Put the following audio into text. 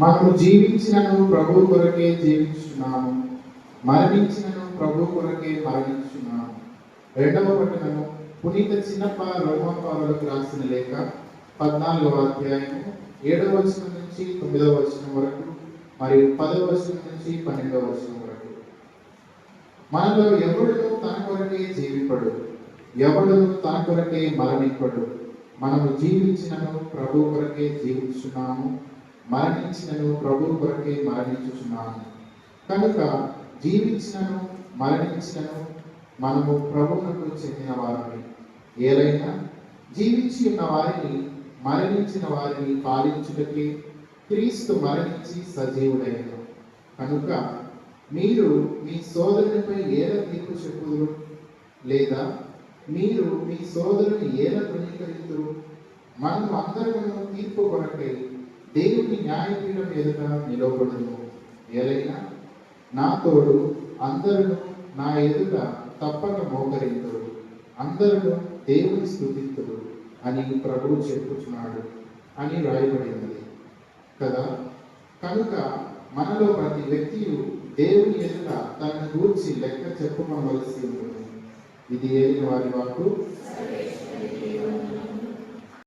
మనము జీవించినను ప్రభు కొరకే జీవించున్నాము మరణించినను ప్రభు కొరకే మరణించున్నాము రెండవ పట్టణము పునీత చిన్నప్ప రోమపాలకు రాసిన లేఖ పద్నాలుగవ అధ్యాయము ఏడవ వచనం నుంచి తొమ్మిదవ వచనం వరకు మరియు పదవ వచనం నుంచి పన్నెండవ వచనం వరకు. మనలో ఎవడు తన కొరకే జీవిపడు? ఎవడు తన కొరకే మరణింపడు? మనము జీవించినను ప్రభు కొరకే జీవించున్నాము. మరణించినను ప్రభు కొరకే మరణించుచున్నాను కనుక జీవించినను మరణించినను మనము ప్రభువునకు చెందిన వారిని ఏలైనా జీవించి ఉన్న వారిని మరణించిన వారిని పాలించుటకి క్రీస్తు మరణించి సజీవుడైన కనుక మీరు మీ సోదరునిపై ఏల తీర్పు చెప్పుదురు? లేదా మీరు మీ సోదరుని ఏల తృణీకరించురు మనము అందరము తీర్పు కొరకై దేవుని న్యాయపీఠం ఎదుట నిలవబడును. ఏలైనా నా తోడు అందరూ నా ఎదుట తప్పక మోకరించడు అందరూ దేవుని స్థుతితుడు అని ప్రభువు చెప్పుచున్నాడు అని రాయబడింది. కదా? కనుక మనలో ప్రతి వ్యక్తియు దేవుని ఎదుట తన గూర్చి లెక్క చెప్పుకోవలసి ఉంటుంది. ఇది ఏది వారి వాకు